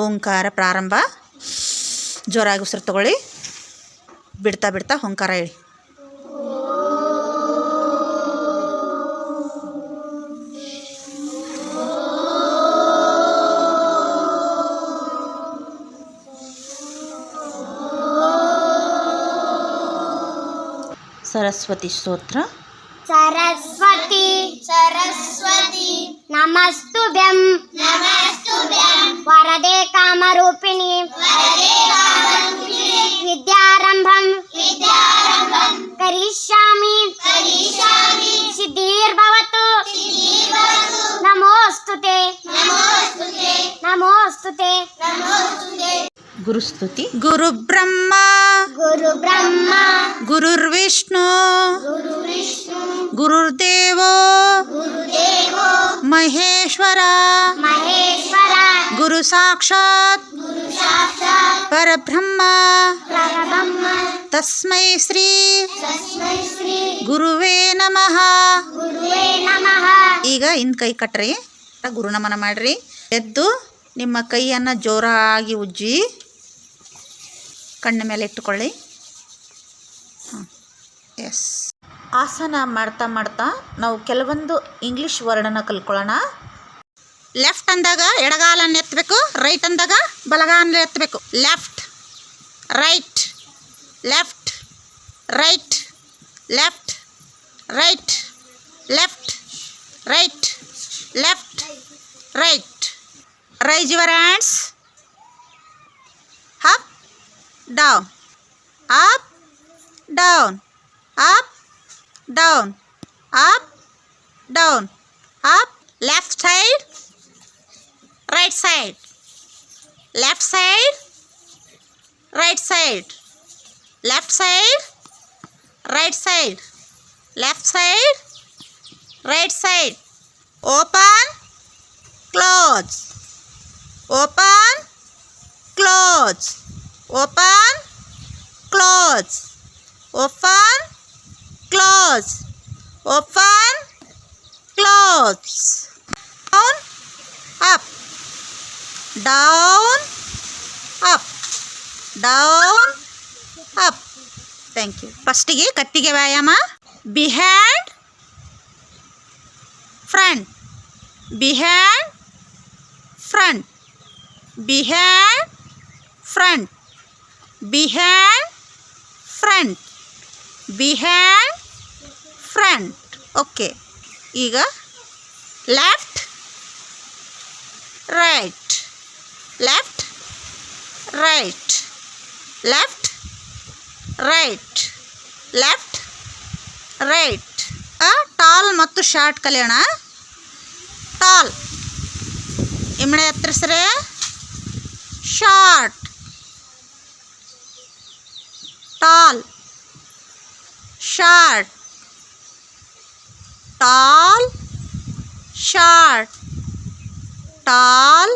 ಓಂಕಾರ ಪ್ರಾರಂಭ ಜೋರಾಗಿ ಉಸಿರು ತಗೊಳ್ಳಿ ಬಿಡ್ತಾ ಬಿಡ್ತಾ ಓಂಕಾರ ಹೇಳಿ ಸರಸ್ವತಿ ಸ್ತೋತ್ರ ಸರಸ್ವತಿ ಸರಸ್ವತಿ ನಮಸ್ತುಭ್ಯಂ ನಮ ನಮೋಸ್ತುತೆ. ಗುರುಸ್ತುತಿ. ಗುರು ಬ್ರಹ್ಮ. ಗುರು ಬ್ರಹ್ಮ. ಗುರುರ್ವಿಷ್ಣು ಗುರು ವಿಷ್ಣು. ಗುರುರ್ದೇವೋ. ಗುರುದೇವೋ. ಮಹೇಶ್ವರ. ಮಹೇಶ್ವರ. ಗುರು ಸಾಕ್ಷಾತ್. ಗುರು ಸಾಕ್ಷಾತ್. ಪರಬ್ರಹ್ಮ. ಪರಬ್ರಹ್ಮ. ತಸ್ಮೈ ಶ್ರೀ. ಗುರುವೇ ನಮಃ. ಈಗ ಇನ್ ಕೈ ಕಟ್ರಿ. ಗುರು ನಮನ ಮಾಡ್ರಿ. ಎದ್ದು ನಿಮ್ಮ ಕೈಯನ್ನು ಜೋರಾಗಿ ಉಜ್ಜಿ ಕಣ್ಣ ಮೇಲೆ ಇಟ್ಟುಕೊಳ್ಳಿ. ಎಸ್. ಆಸನ ಮಾಡ್ತಾ ಮಾಡ್ತಾ ನಾವು ಕೆಲವೊಂದು ಇಂಗ್ಲೀಷ್ ವರ್ಡನ್ನ ಕಲ್ಕೊಳ್ಳೋಣ ಲೆಫ್ಟ್ ಅಂದಾಗ ಎಡಗಾಲನ್ನು ಎತ್ತಬೇಕು, ರೈಟ್ ಅಂದಾಗ ಬಲಗಾಲನ್ನು ಎತ್ತಬೇಕು. Left, right left right left right left right left, right. raise your hands. Up down. Up down. Up down. Up down. Up left side. Right side. Left side. Right side. Left side. Right side. Left side. Right side. Open. Close. open close open close open close open close down up down up down up thank you ಫಸ್ಟಿಗೆ ಕತ್ತಿಗೆ ವ್ಯಾಯಾಮ behind front behind front behind front behind front behind front okay ಈಗ left right left right left right left right tall ಮತ್ತು short ಕಲಿಯೋಣ tall ಇಮ್ಮಡೆ ಹತ್ತಿಸ್ರೆ tall shirt tall shirt tall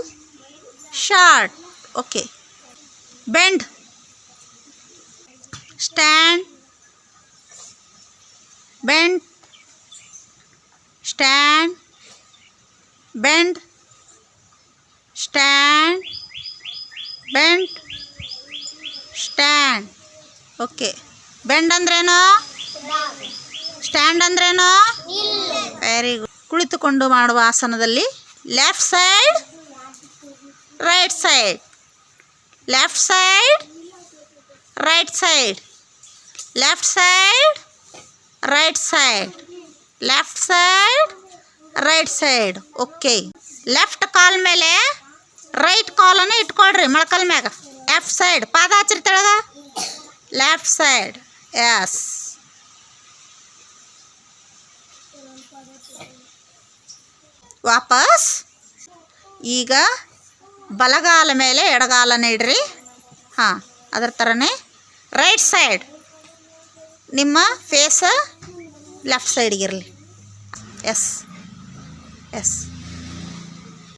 shirt okay bend stand bend stand bend stand bend stand okay. Bend ಅಂದ್ರೇನು? Stand ಅಂದ್ರೇನು? Very good ಕುಳಿತುಕೊಂಡು ಮಾಡುವ ಆಸನದಲ್ಲಿ left side, right side. Left side, right side. Left side, right side. Left side, right side. Okay. Left ಕಾಲ್ ಮೇಲೆ right ಕಾಲನ್ನು ಇಟ್ಕೊಳ್ರಿ ಮೊಳಕಲ್ ಮ್ಯಾಗ. Left side. ಪಾದ ಹಚ್ರಿ ತೆಳಗ side. Yes. ವಾಪಸ್. ಈಗ ಬಲಗಾಲ ಮೇಲೆ ಎಡಗಾಲನ ಇಡ್ರಿ. ಹಾಂ, ಅದರ ಥರನೇ ರೈಟ್ ಸೈಡ್ ನಿಮ್ಮ ಫೇಸ ಲೆಫ್ಟ್ ಸೈಡಿಗಿರಲಿ ಎಸ್ ಎಸ್